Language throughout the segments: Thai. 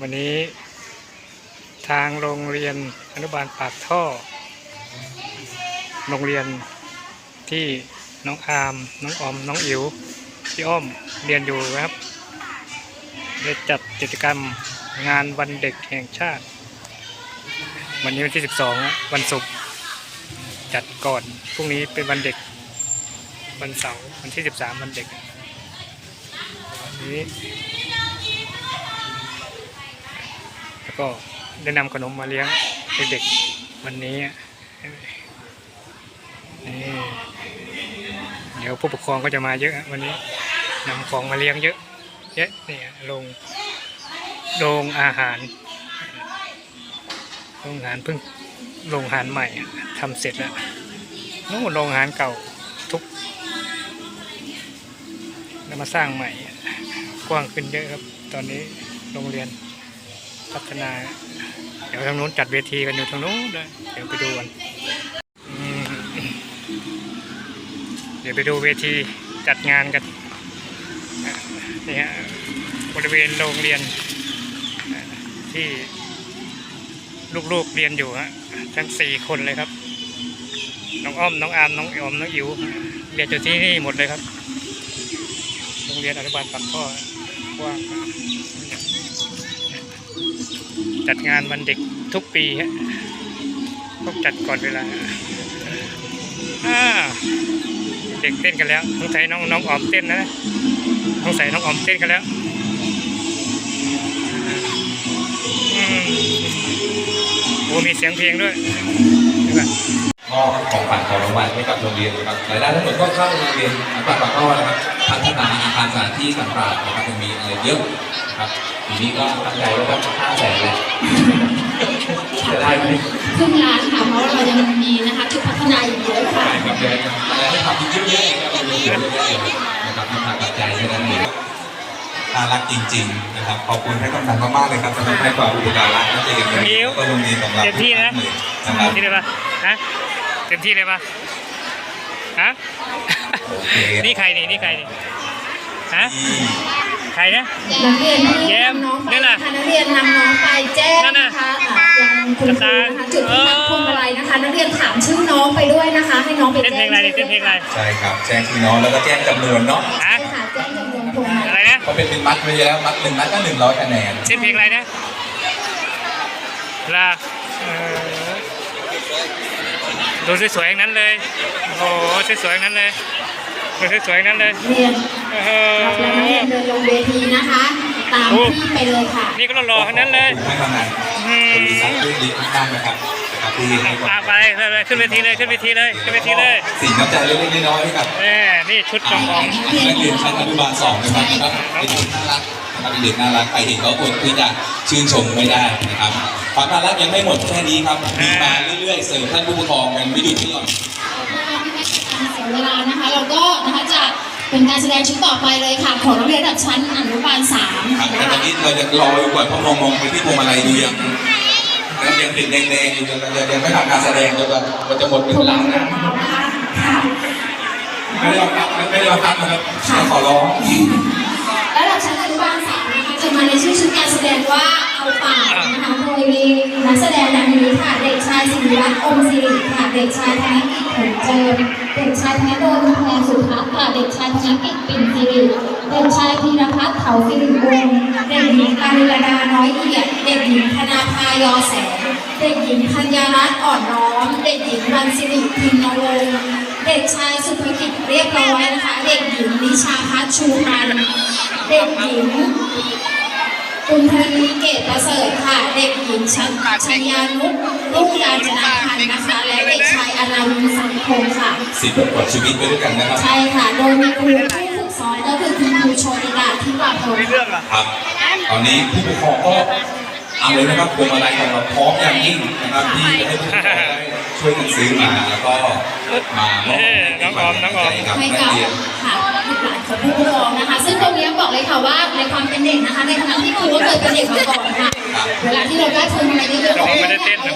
วันนี้ทางโรงเรียนอนุบาลปากท่อ โรงเรียนที่น้องอาม น้องออม น้องอิ๋วพี่อ้อมเรียนอยู่ครับได้จัดกิจกรรมงานวันเด็กแห่งชาติ วันนี้วันที่ 12 วันศุกร์จัดก่อนพรุ่งนี้เป็นวันเด็ก วันเสาร์วันที่ 13 วันเด็กวันนี้ ก็ได้นำขนมมาเลี้ยงเด็กๆวันนี้นี่เดี๋ยวผู้ปกครองก็จะมาเยอะวันนี้นำของมาเลี้ยงเยอะเยอะเนี่ยโรงโรงอาหารโรงอาหารเพิ่งโรงอาหารใหม่ทำเสร็จแล้วโน่นโรงอาหารเก่าทุกแล้วมาสร้างใหม่กว้างขึ้นเยอะครับ ตอนนี้โรงเรียน พัฒนา เดี๋ยวทางนู้นจัดเวทีกันอยู่ทางนู้นเลยเดี๋ยวไปดูกันเดี๋ยวไปดูเวทีจัดงานกันนี่ฮะบริเวณโรงเรียนที่ลูกๆเรียนอยู่ฮะทั้งสี่คนเลยครับ น้องอ้อมน้องอามน้องออมน้องอิ๋วเรียนอยู่ที่นี่หมดเลยครับ โรงเรียนอนุบาลปากท่อกว้าง จัดงานวันเด็กทุกปีฮะต้องจัดก่อนเวลาอ่าเด็กเต้นกันแล้วสงสัยน้องน้องออมเต้นนะสงสัยน้องออมเต้นกันแล้วอืมโอ้มีเสียงเพลงด้วยดี๋ยวก่อน มอบของขวัญของรางวัลให้กับโรงเรียนนะครับรายได้ทั้งหมดก็เข้าโรงเรียนอนุบาลปากท่อนะครับพัฒนาอาคารสถานที่ต่างๆนะครับยังมีอะไรเยอะนะครับทีนี้ก็ตั้งใจไว้ว่าห้าแสนเลยจะได้ไหมครึ่งล้านค่ะเพราะว่าเรายังมีนะคะจุดพัฒนาอีกเยอะค่ะได้ครับได้ครับอะไรให้ทำอีกเยอะๆนะครับโรงเรียนเยอะๆเลยนะครับมีทางปัจจัยแค่นั้นเองน่ารักจริง ๆ นะครับ ขอบคุณให้กำลังมากๆเลยครับสำหรับให้ความอุปการะนักเรียนและก็โรงเรียนของเราเต็มที่นะนะครับเต็มที่เลยปะฮะ เต็มที่เลยปะฮะโอเคนี่ใครนี่นี่ใครนี่ ฮะที่ใครนะ นักเรียนที่แย้มนำน้องไปนี่นะน่ะคะนักเรียนนำน้องไปแจ้งนั่นน่ะนะคะอะยังคุณครูนะคะจุดที่พักพวงมาลัยนะคะ นักเรียนถามชื่อน้องไปด้วยนะคะ ให้น้องไปเต้นเพลแจ้งงอะไรนี่เต้นเพลงอะไรใช่ครับแจ้งพี่น้องแล้วก็แจ้งจำนวนเนาะฮะใช่ค่ะแจ้งจำนวนพวงมาอะลัยไรนะ เพราะเป็นเป็นมัดไว้แล้วมัดหนึ่งมัดก็หนึ่งร้อยคะแนนเต้นเพลงอะไรนะลาเออ ดูสวยๆอย่างนั้นเลย โอ้โหสวยๆอย่างนั้นเลยดูสวยๆอย่างนั้นเลยเรียนโอ้โหรับแล้วนักเรียนเดินลงเวทีนะคะ ตามที่ไปเลยค่ะ นี่ก็รอๆทั้งนั้นเลยให้กำลังอืมบริษัทด้วยดีมากนะครับนะครับที่ให้ความอะไปเลยขึ้นเวทีเลยขึ้นเวทีเลยขึ้นเวทีเลยสิ่งน้ำใจเล็กๆน้อยๆให้กับ แน่นี่ชุดน้องออมนักเรียนชั้นอนุบาลสองนะครับนะครับเป็นเด็กน่ารักนะครับเป็นเด็กน่ารักใครเห็นก็อดที่จะชื่นชมไม่ได้นะครับ ความน่ารักยังไม่หมดแค่นี้ครับมีมาเรื่อยๆเสริมท่านผู้ปกครองกันไม่หยุดไม่หย่อนเสียเวลานะคะเราก็นะคะจะเป็นการแสดงชุดต่อไปเลยค่ะของนักเรียนระดับชั้นอนุบาลสามครับนะแต่ตอนคะนี้เราจะรออยู่ก่อนเพราะมองมองไปที่พวงมาลัยดูยังแล้วยังติดแดงๆอยู่ยังยังยังไม่ทำการแสดงจนกว่ามันจะหมดเป็นถูกหลังนะนะคะค่ะไม่ยอมรับไม่ยอมรับนะครับขอร้อง จะมาในชื่อชุดการแสดงว่าเอาปากนะคะโดยมีนักแสดงดังนี้ค่ะ เด็กชายสิริรัตน์อมศิริค่ะ เด็กชายธนกิจผลเจิมเด็กชายธนดลแพรสุทัศน์ค่ะ เด็กชายธนกิจปิ่นศิริ เด็กชายพีรพัฒน์เถาสิริวงศ์เด็กหญิงการิลดาน้อยเอียด เด็กหญิงธนาภายอแสง เด็กหญิงธัญรัตน์อ่อนน้อม เด็กหญิงบันสิริพิมนวงศ์เด็กชายสุภกิจเรียบร้อยนะคะ เด็กหญิงนิชาพัฒน์ชูพันเด็กหญิง คุณธนีเกตประเสริฐค่ะ เด็กหญิงชันชัญญานุชรุ่งการจนาพันธ์นะคะ และเด็กชายอนาวินสังคมค่ะสิบกว่าชีวิตไปด้วยกันนะครับ ใช่ค่ะ โดยมีครูผู้ฝึกสอนก็คือคุณครูโชติกาที่วาโพค่ะครับ ตอนนี้ผู้ปกครองก็ เอาเลยนะครับพวงมาลัยของเราพร้อมอย่างยิ่งนะครับที่จะให้ผู้ปกครองได้ช่วยกันซื้อมาแล้วก็มามอบให้ความสนใจกับให้นักกับเรียน ค่ะบุตรหลานของผู้ปกครองนะคะ ซึ่งตรงนี้บอกเลยค่ะว่าในความเป็นเด็กนะคะ ในขณะที่ครูก็เคยเป็นเด็กมาก่อนค่ะ เวลาที่เราได้ทุนอะไรเยอะๆน้องออมไม่ได้เต้นนะ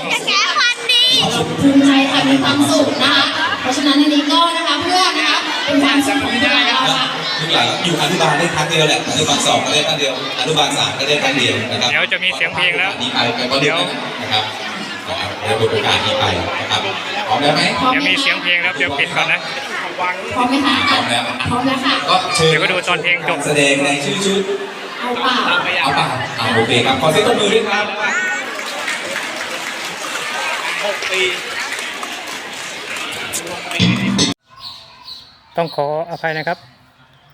ภูมิใจค่ะมีความสุขนะคะ เพราะฉะนั้นอันนี้ก็นะคะเพื่อนะคะเป็นความสุขของพวกเราค่ะ ทุกหลังอยู่อนุบาลได้ครั้งเดียวแหละอนุบาลสองก็ได้ครั้งเดียวอนุบาลสามก็ได้ครั้งเดียวนะครับเดี๋ยวจะมีเสียงเพลงแล้วนี้ไปไปก็เดียวนะครับนะครับในบทโอกาสนี้ไปนะครับพร้อมแล้วไหมพร้อมเดี๋ยวไหมมีเสียงคะเพลงแล้วเดี๋ยวปิดก่อนนะพร้อมไหมคะพร้อมแล้วพร้อมแล้วค่ะก็เชิญเดี๋ยวก็ดูตอนเพลงจบแสดงในชื่อชุดเอาเปล่าเอาป่ะอ่าโอเคครับขอเสียงตบมือด้วยครับต้องขออภัยนะครับ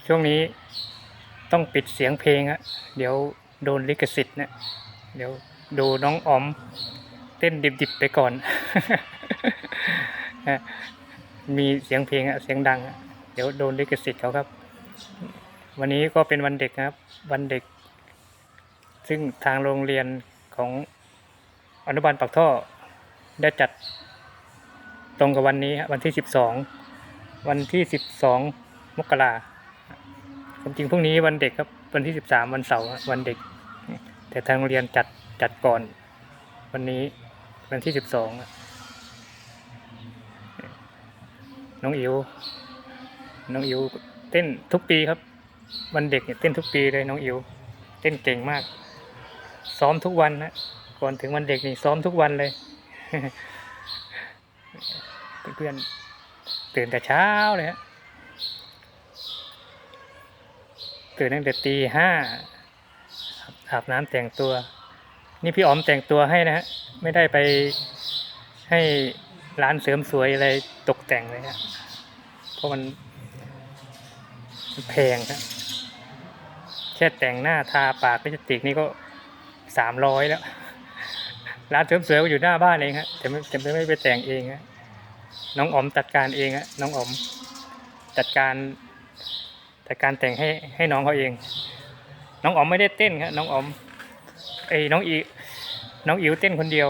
ช่วงนี้ต้องปิดเสียงเพลงอะเดี๋ยวโดนลิขสิทธิ์เนี่ยเดี๋ยวดูน้องออม เต้นดิบๆไปก่อนนะมีเสียงเพลงอะเสียงดังอะเดี๋ยวโดนลิขสิทธิ์เขาครับ วันนี้ก็เป็นวันเด็กครับ วันเด็ก ซึ่งทางโรงเรียนของอนุบาลปากท่อได้จัดตรงกับวันนี้วันที่สิบสองวันที่สิบสองมกราค วามจริงพรุ่งนี้วันเด็กครับวันที่สิบสามวันเสาร์วันเด็ก แต่ทางโรงเรียนจัดจัดก่อน วันนี้วันที่สิบสองน้องอิวน้องอิวเต้นทุกปีครับ วันเด็กเนี่ยเต้นทุกปีเลยน้องอิวเต้นเก่งมาก ซ้อมทุกวันนะก่อนถึงวันเด็กนี่ซ้อมทุกวันเลยเพื่อนตื่นแต่เช้าเลยฮะ ตื่นตั้งแต่ตีห้าอาบน้ำแต่งตัว นี่พี่อ๋อมแต่งตัวให้นะฮะไม่ได้ไปให้ร้านเสริมสวยอะไรตกแต่งเลยฮะเพราะมันแพงครับแค่แต่งหน้าทาปากลิปสติกนี่ก็สามร้อยแล้ว ร้านเสริมสวยก็อยู่หน้าบ้านเองฮะแต่ไม่แต่ไม่ไปแต่งเองฮะน้องอ๋อมจัดการเองอะน้องอ๋อมจัดการ จัดการแต่งให้ให้น้องเขาเอง น้องอ๋อมไม่ได้เต้นครับน้องอ๋อมไอ้น้องอีน้องอิ๋วเต้นคนเดียว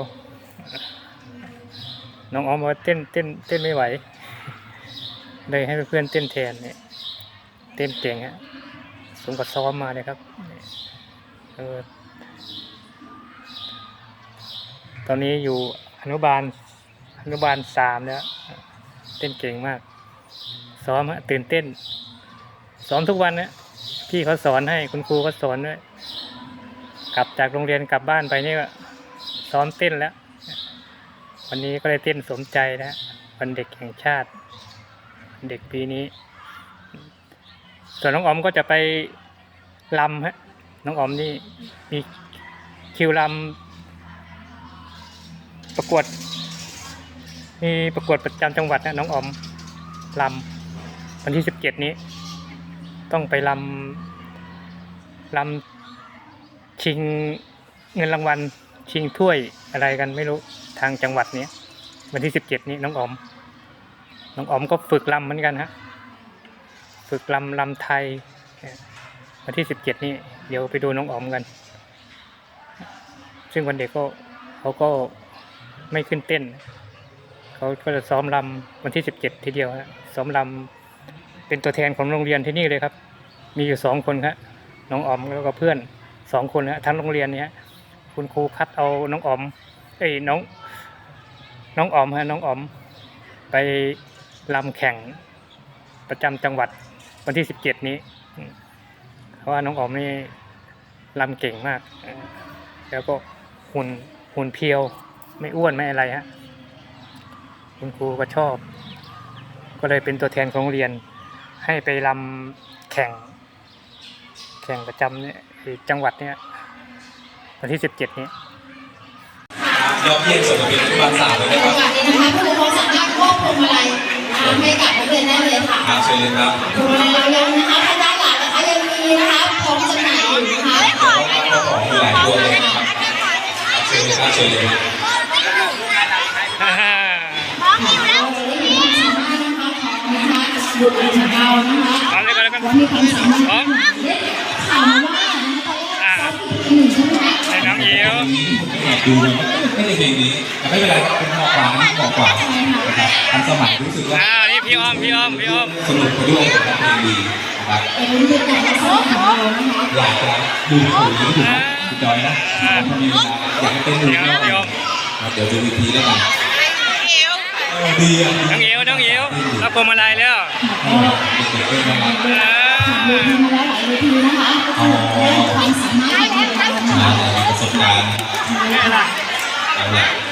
น้องอ๋อมบอกว่าเต้นเต้นเต้นไม่ไหว เลยให้เพื่อนเต้นแทนเนี่ยเต้นเก่งฮะสมกับซ้อมมาเลยครับเออตอนนี้อยู่อนุบาลอนุบาลสามแล้ว เต้นเก่งมาก ซ้อมฮะตื่นเต้น ซ้อมทุกวันนะพี่เขาสอนให้คุณครูก็สอนด้วยกลับจากโรงเรียนกลับบ้านไปนี่ก็ซ้อมเต้นแล้ว วันนี้ก็ได้เต้นสมใจนะวันเด็กแห่งชาติวันเด็กปีนี้ ส่วนน้องอมก็จะไปลำฮะน้องอมนี่มีคิวลำประกวด มีประกวดประจำจังหวัดนะน้องออมลำวันที่สิบเจ็ดนี้ ต้องไปลำลำชิงเงินรางวัล ชิงถ้วยอะไรกันไม่รู้ทางจังหวัดเนี้ยวันที่สิบเจ็ดนี้น้องอม น้องออมก็ฝึกลำเหมือนกันฮะฝึกลำลำไทย วันที่สิบเจ็ดนี้เดี๋ยวไปดูน้องออมกัน ซึ่งวันเด็กก็เขาก็ไม่ขึ้นเต้น เขาก็จะซ้อมลำวันที่สิบเจ็ดทีเดียวฮะซ้อมลำ เป็นตัวแทนของโรงเรียนที่นี่เลยครับ มีอยู่สองคนครับน้องออมแล้วก็เพื่อนสองคนฮะทั้งโรงเรียนเนี้ยคุณครูคัดเอาน้องออมเอ้ยน้อง น้องออมฮะน้องออม ไปลำแข่งประจำจังหวัดวันที่สิบเจ็ดนี้เพราะว่าน้องออมนี่ลำเก่งมาก แล้วก็หุ่นหุ่นเพียว ไม่อ้วนไม่อะไรฮะคุณครูก็ชอบ ก็เลยเป็นตัวแทนของโรงเรียน ให้ไปลำแข่ง แข่งประจำเนี่ยไอ้จังหวัดเนี่ยวันที่สิบเจ็ดนี้ยอดเยี่ยมสมกับเป็นอนุบาลสามเลยในนะคจัรังบหวัดนี้นะคะผู้ปกครองสามารถมอบพวงมาลัยนะคะให้กับนักเรียนได้เลยค่ะครับเชิญเลยครับพวงมาลัยเรายังนะคะทางด้านหลังนะคะยังมีนะคะพร้อมจำหน่ายอยู่นะคะขอของมีหลายตัวเลยนะครับเชิญเลยครับเชิญเลยครับ ฮ่าฮ่า ค่ะก็จะได้มีความสามารถนะคะของนะคะ บุตรของเรานะคะเอาเลยกันแล้วกันว่ามีความสามารถพร้อมได้ข่าวมาว่านะคะตอนแรกซ้อมผิดอีกหนึ่งใช่ไหมคะให้น้องอิ๋วดูไม่ได้เพลงนี้แต่ไม่เป็นไรครับเป็นหมาะกว่านะหมาะกว่านะครับทันสมัยรู้สึกว่าอ่านี่พี่อ้อมพี่อ้อมพี่อ้อมสนุกไปด้วยนะครับเพลงดีนะครับเป็นเด็กใหญ่และสนุกของเรานะคะอยากจะดูถูกหรือถูกจอยนะถ้ามีเวลาอยากให้เต้นดูเดี๋ยวก็พี่อ้อมเดี๋ยวดูอีกทีแล้วกันคเออดีอะ น้องอิ๋วน้องอิ๋วรับพวงมาลัยแล้วเออเด็กๆด้วยนะครับเอผ่านเวาแล้วหลายเวทีนะคะก็คือเรื่องความสามารถประสบการณ์นี่ล่ะ